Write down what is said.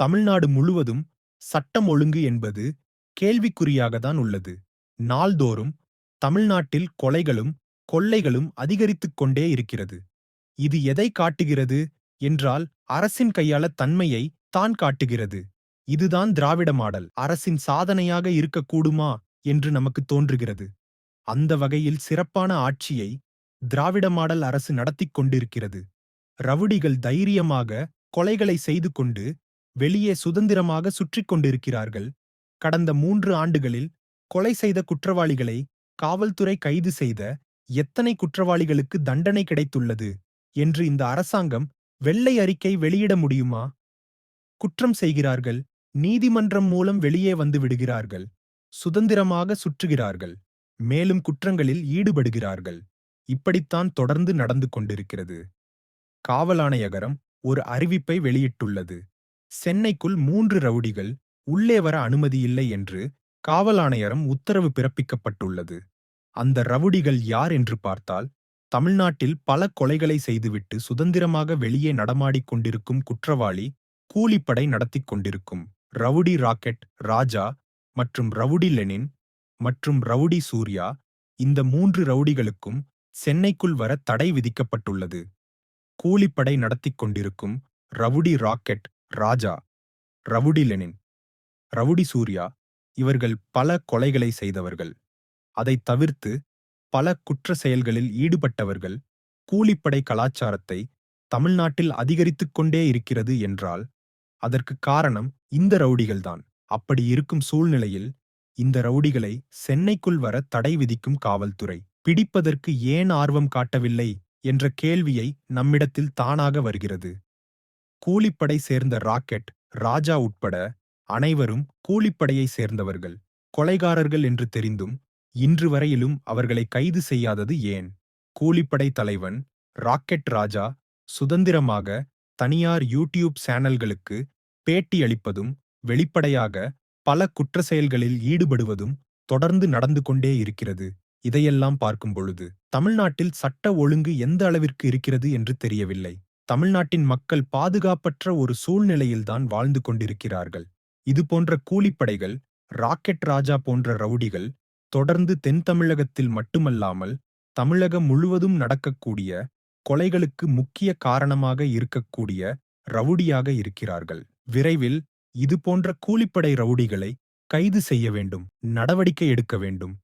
தமிழ்நாடு முழுவதும் சட்டம் ஒழுங்கு என்பது கேள்விக்குறியாகத்தான் உள்ளது. நாள்தோறும் தமிழ்நாட்டில் கொலைகளும் கொள்ளைகளும் அதிகரித்துக் கொண்டே இருக்கிறது. இது எதை காட்டுகிறது என்றால் அரசின் கையாள தன்மையை தான் காட்டுகிறது. இதுதான் திராவிட மாடல். அரசின் சாதனையாக இருக்கக்கூடுமா என்று நமக்கு தோன்றுகிறது. அந்த வகையில் சிறப்பான ஆட்சியை திராவிட மாடல் அரசு நடத்திக் கொண்டிருக்கிறது. ரவுடிகள் தைரியமாக கொலைகளை செய்து கொண்டு வெளியே சுதந்திரமாக சுற்றிக் கொண்டிருக்கிறார்கள். கடந்த மூன்று ஆண்டுகளில் கொலை செய்த குற்றவாளிகளை காவல்துறை கைது செய்த எத்தனை குற்றவாளிகளுக்கு தண்டனை கிடைத்துள்ளது என்று இந்த அரசாங்கம் வெள்ளை அறிக்கை வெளியிட முடியுமா? குற்றம் செய்கிறார்கள். நீதிமன்றம் மூலம் வெளியே வந்து விடுகிறார்கள். சுதந்திரமாக சுற்றுகிறார்கள். மேலும் குற்றங்களில் ஈடுபடுகிறார்கள். இப்படித்தான் தொடர்ந்து நடந்து கொண்டிருக்கிறது. காவலாணையகரம் ஒரு அறிவிப்பை வெளியிட்டுள்ளது. சென்னைக்குள் மூன்று ரவுடிகள் உள்ளே வர அனுமதியில்லை என்று காவல் ஆணையரம் உத்தரவு பிறப்பிக்கப்பட்டுள்ளது. அந்த ரவுடிகள் யார் என்று பார்த்தால் தமிழ்நாட்டில் பல கொலைகளை செய்துவிட்டு சுதந்திரமாக வெளியே நடமாடிக் கொண்டிருக்கும் குற்றவாளி கூலிப்படை நடத்திக் கொண்டிருக்கும். ரவுடி ராக்கெட் ராஜா மற்றும் ரவுடி லெனின் மற்றும் ரவுடி சூர்யா இந்த மூன்று ரவுடிகளுக்கும் சென்னைக்குள் வர தடை விதிக்கப்பட்டுள்ளது. கூலிப்படை நடத்திக் கொண்டிருக்கும் rowdy rocket Raja rowdy Lenin rowdy Surya இவர்கள் பல கொலைகளை செய்தவர்கள். அதை தவிர்த்து பல குற்ற செயல்களில் ஈடுபட்டவர்கள் கூலிப்படை கலாச்சாரத்தை தமிழ்நாட்டில் அதிகரித்துக் கொண்டே இருக்கிறது என்றால் அதற்கு காரணம் இந்த ரவுடிகள்தான். அப்படி இருக்கும் சூழ்நிலையில் இந்த ரவுடிகளை சென்னைக்குள் வர தடை விதிக்கும் காவல்துறை. பிடிப்பதற்கு ஏன் ஆர்வம் காட்டவில்லை என்ற கேள்வியை நம்மிடத்தில் தானாக வருகிறது. கூலிப்படை சேர்ந்த ராக்கெட் ராஜா உட்பட அனைவரும் கூலிப்படையை சேர்ந்தவர்கள். கொலைகாரர்கள் என்று தெரிந்தும் இன்று வரையிலும் அவர்களை கைது செய்யாதது ஏன்? கூலிப்படை தலைவன் ராக்கெட் ராஜா சுதந்திரமாக தனியார் யூடியூப் சேனல்களுக்கு பேட்டியளிப்பதும் வெளிப்படையாக பல குற்ற செயல்களில் ஈடுபடுவதும் தொடர்ந்து நடந்து கொண்டே இருக்கிறது. இதையெல்லாம் பார்க்கும் பொழுது தமிழ்நாட்டில் சட்ட ஒழுங்கு எந்த அளவிற்கு இருக்கிறது என்று தெரியவில்லை. தமிழ்நாட்டின் மக்கள் பாதுகாப்பற்ற ஒரு சூழ்நிலையில்தான் வாழ்ந்து கொண்டிருக்கிறார்கள். இது போன்ற கூலிப்படைகள் ராக்கெட் ராஜா போன்ற ரவுடிகள் தொடர்ந்து தென் தமிழகத்தில் மட்டுமல்லாமல் தமிழகம் முழுவதும் நடக்கக்கூடிய கொலைகளுக்கு முக்கிய காரணமாக இருக்கக்கூடிய ரவுடியாக இருக்கிறார்கள். விரைவில் இது போன்ற கூலிப்படை ரவுடிகளை கைது செய்ய வேண்டும் நடவடிக்கை எடுக்க வேண்டும்.